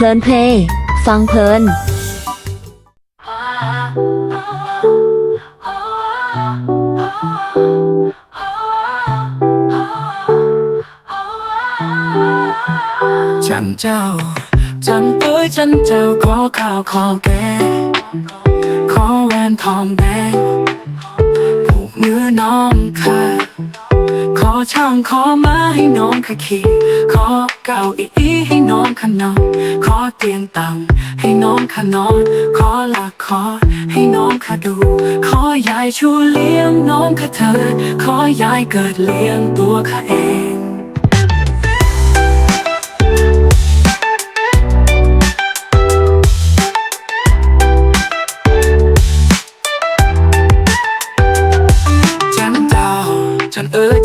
เพลินเพลงฟังเพลินจันเจ้าจันเอ้ยจันเจ้าขอข้าวขอแกงขอแหวนทองแดงผูกมือน้องค่ะ ช่างขอมาให้น้องขขี่ขอเก้าอี้ให้น้องขนอนขอเตียงตังให้น้องขนอนขอละครให้น้องขดู ขอยายชูเลี้ยงน้องขเธอ ขอยายเกิดเลี้ยงตัวข้าเอง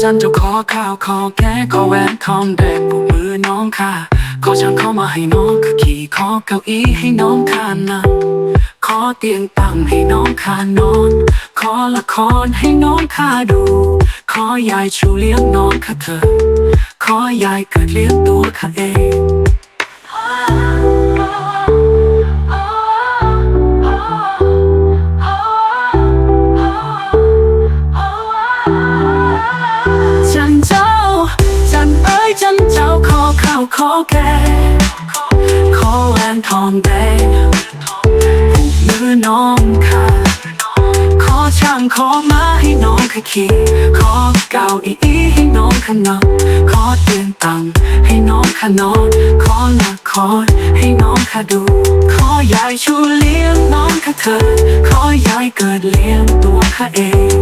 จันเอ๋ยจันเจ้าขอข้าวขอแกงขอแหวนทองแดงปูมือน้องค่ะ ขอช่างเข้ามาให้น้องคือขี่ขอเก้าอี้ให้น้องขานั่งขอเตียงตั้งให้น้องขานอน ขอละครให้น้องข้าดู ขอยายชูเลี้ยงน้องข้าเธอ ขอยายเกิดเลี้ยงตัวข้าเอง แกขอแหวนทองแดงผูกมือน้องค่ะ ขอช่างขอมาให้น้องขขี่ขอเก้าอี้ให้น้องขนอนขอเตียงตังให้น้องขนอนขอละครให้น้องขดู ขอยายชูเลี้ยงน้องขเธอ ขอยายเกิดเลี้ยงตัวข้าเอง